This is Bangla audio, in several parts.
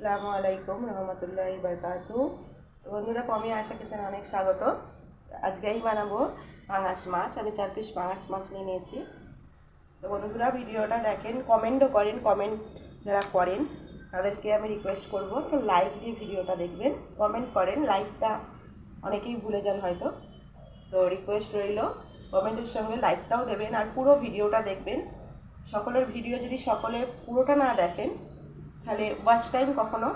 আসসালামু আলাইকুম রহমতুল্লাহ বারকাতু। বন্ধুরা, কমে আসা কিচেন অনেক স্বাগত। আজকেই বানাবো পাঙাশ মাছ। আমি চার পিস পাঙাশ মাছ নিয়ে নিয়েছি। তো বন্ধুরা, ভিডিওটা দেখেন, কমেন্টও করেন, কমেন্ট যারা করেন, তাদেরকে আমি রিকোয়েস্ট করব, একটু লাইক দিয়ে ভিডিওটা দেখবেন। কমেন্ট করেন লাইকটা অনেকেই ভুলে যান হয়তো। তো রিকোয়েস্ট রইল, কমেন্টের সঙ্গে লাইকটাও দেবেন, আর পুরো ভিডিওটা দেখবেন। সকলের ভিডিও যদি সকলে পুরোটা না দেখেন তাহলে ওয়াচ টাইম কখনো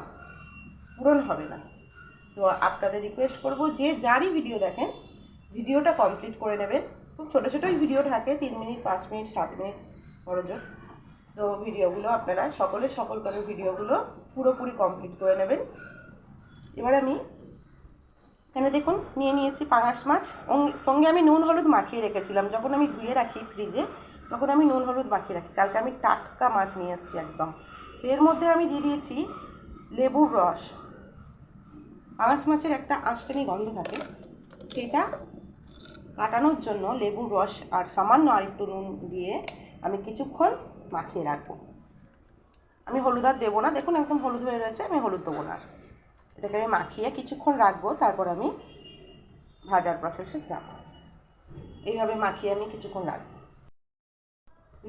পূরণ হবে না। তো আপনাদের রিকোয়েস্ট করব যে যারই ভিডিও দেখেন ভিডিওটা কমপ্লিট করে নেবেন। খুব ছোটো ছোটোই ভিডিও থাকে, তিন মিনিট পাঁচ মিনিট সাত মিনিট বড়জোর তো ভিডিওগুলো আপনারা সকলে সকল করে ভিডিওগুলো পুরোপুরি কমপ্লিট করে নেবেন। এবার আমি এখানে দেখুন, নিয়ে নিয়েছি পাঙাশ মাছ। সঙ্গে আমি নুন, হলুদ মাখিয়ে রেখেছিলাম। যখন আমি ধুয়ে রাখি ফ্রিজে তখন আমি নুন, হলুদ মাখিয়ে রাখি। কালকে আমি টাটকা মাছ নিয়ে এসেছি একদম। এর মধ্যে আমি দিয়ে দিয়েছি লেবুর রস। পাঙাশ মাছের একটা আঁশটানি গন্ধ থাকে। সেটা কাটানোর জন্য লেবুর রস আর সামান্য আর একটু নুন দিয়ে আমি কিছুক্ষণ মাখিয়ে রাখব। আমি হলুদ আর দেবো না। দেখুন একদম হলুদ হয়ে রয়েছে, আমি হলুদ দেবো না। এটাকে আমি মাখিয়ে কিছুক্ষণ রাখব, তারপর আমি ভাজার প্রসেসে যাব। এইভাবে মাখিয়ে আমি কিছুক্ষণ রাখব।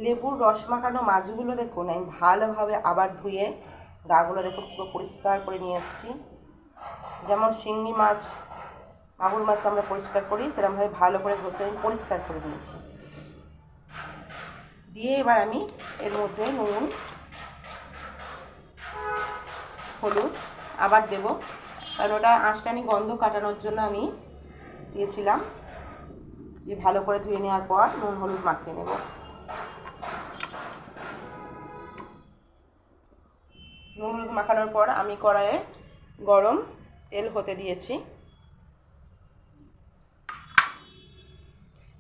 লেবুর রস মাখানো মাছগুলো দেখুন, আমি ভালোভাবে আবার ধুয়ে গাগুলো দেখুন পুরো পরিষ্কার করে নিয়ে এসেছি। যেমন শিঙ্গি মাছ মাগুর মাছ আমরা পরিষ্কার করি সেরকমভাবে ভালো করে ঘষে আমি পরিষ্কার করে নিয়েছি। দিয়ে এবার আমি এর মধ্যে নুন, হলুদ আবার দেব, কারণ ওটা আঁশটানি গন্ধ কাটানোর জন্য আমি দিয়েছিলাম। দিয়ে ভালো করে ধুয়ে নেওয়ার পর নুন, হলুদ মাখিয়ে নেব। নুন মাখানোর পর আমি কড়াইয়ে গরম তেল হতে দিয়েছি।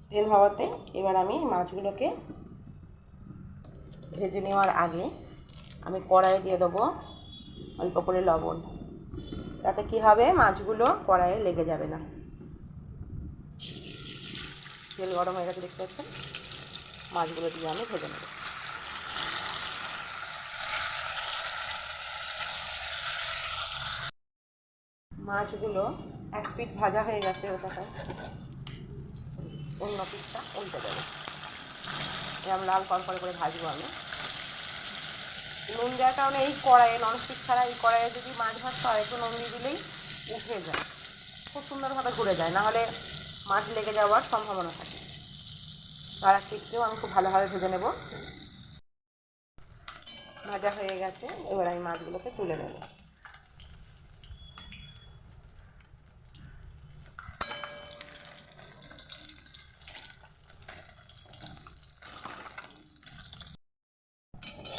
তেল হওয়াতে এবার আমি মাছগুলোকে ভেজে নেওয়ার আগে আমি কড়াইয়ে দিয়ে দেবো অল্প করে লবণ। তাতে কি হবে? মাছগুলো কড়াইয়ে লেগে যাবে না। তেল গরম হয়ে গেছে, দেখতে পাচ্ছেন? মাছগুলো দিয়ে আমি ভেজে নেব। মাছগুলো এক পিঠ ভাজা হয়ে গেছে ওটাতে অন্য পিঠটা উল্টে দেবো। এরকম লাল কড়কড়ে করে ভাজবো আমি। নুন দেওয়ার কারণে এই কড়াইয়ে ননস্টিক ছাড়া এই কড়াইয়ে যদি মাছ ভাজতে হয়, একটু নুন দিয়ে দিলেই উঠে যায়। খুব সুন্দরভাবে ঘুরে যায় নাহলে মাছ লেগে যাওয়ার সম্ভাবনা থাকে। আর এক পিঠকেও আমি খুব ভালোভাবে ভেজে নেব। ভাজা হয়ে গেছে, এবার আমি মাছগুলোকে তুলে নেব।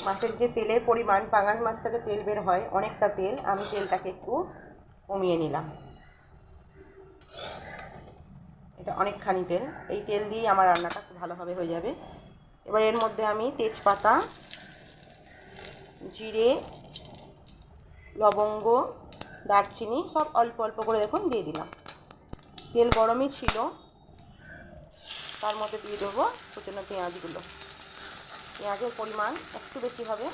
মাছের যে তেলের পরিমাণ, পাঙাশ মাছ থেকে তেল বের হয়, অনেকটা তেল, আমি তেলটাকে একটু কমিয়ে নিলাম। এটা অনেকখানি তেল। এই তেল দিয়েই আমার রান্নাটা খুব ভালোভাবে হয়ে যাবে। এবার এর মধ্যে আমি তেজপাতা, জিরে, লবঙ্গ, দারচিনি, সব অল্প অল্প করে দেখুন দিয়ে দিলাম। তেল গরমই ছিল, তার মধ্যে দিয়ে দেবো কুচনো পেঁয়াজগুলো। পেঁয়াজের পরিমাণ একটু বেশি হবে।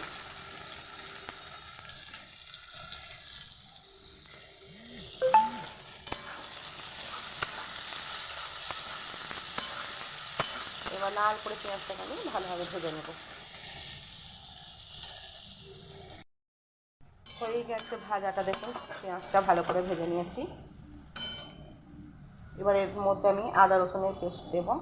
এবার লাল করে পেঁয়াজটাকে আমি ভালোভাবে ভেজে নেব। হয়ে গেছে ভাজাটা, দেখুন, পেঁয়াজটা ভালো করে ভেজে নিয়েছি। এবার এর মধ্যে আমি আদা রসুনের পেস্ট দেবো।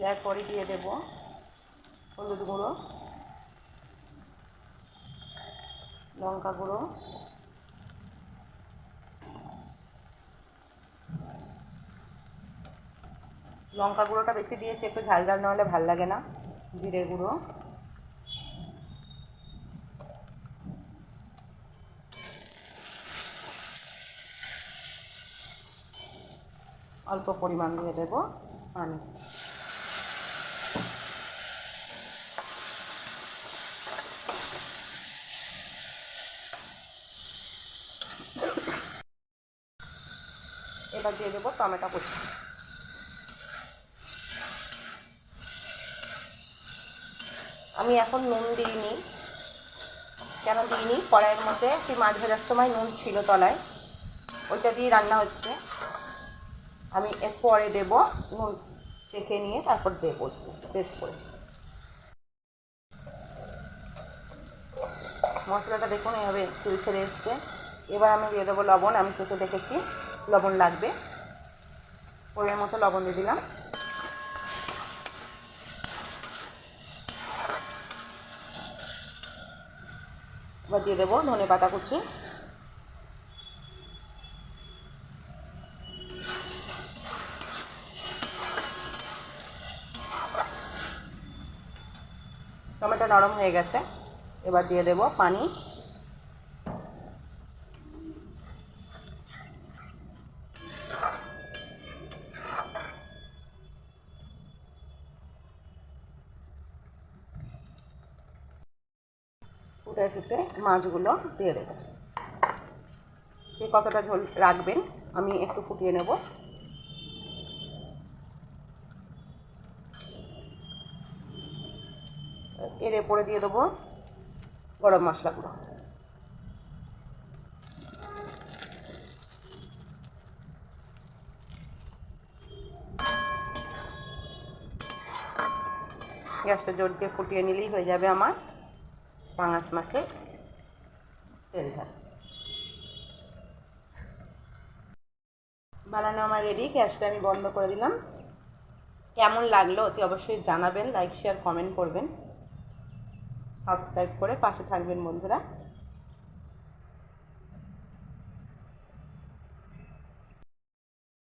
দেওয়ার পরে দিয়ে দেব হলুদ গুঁড়ো, লঙ্কা গুঁড়ো, লঙ্কা গুঁড়োটা বেশি দিয়েছি, একটু ঝাল ঝাল নাহলে ভালো লাগে না, জিরে গুঁড়ো। অল্প পরিমাণ দিয়ে দেবো পানি। এবার দিয়ে দেবো, টমেটো কুচি। আমি এখন নুন দিইনি। কেন দিইনি? কড়াইয়ের মধ্যে সেই মাছ ভাজার সময় নুন ছিল তলায়। ওইটা দিয়ে রান্না হচ্ছে। আমি এর পরে দেবো, নুন চেখে নিয়ে তারপর দেবো টেস্ট করে। মশলাটা দেখুন, এভাবে তেল ছেড়ে এসছে। এবার আমি দিয়ে দেবো লবণ, আমি চেখে দেখেছি। লবণ লাগবে। পরের মতো লবণ দিয়ে দিলাম। এবার দিয়ে দেবো ধনে পাতা কুচি। টমেটো নরম হয়ে গেছে। এবার দিয়ে দেব পানি। ফুটে এসেছে, মাছগুলো দিয়ে দেবো। কে কতটা ঝোল রাখবেন, আমি একটু ফুটিয়ে নেব। এর এরপরে দিয়ে দেবো গরম মশলাগুলো গ্যাসটা জোর দিয়ে ফুটিয়ে নিলেই হয়ে যাবে আমার। পাঙাশ মাছের তেল ঝাল বানানো আমার রেডি গ্যাসটা আমি বন্ধ করে দিলাম। কেমন লাগল অতি অবশ্যই জানাবেন লাইক শেয়ার কমেন্ট করবেন। সাবস্ক্রাইব করে পাশে থাকবেন বন্ধুরা।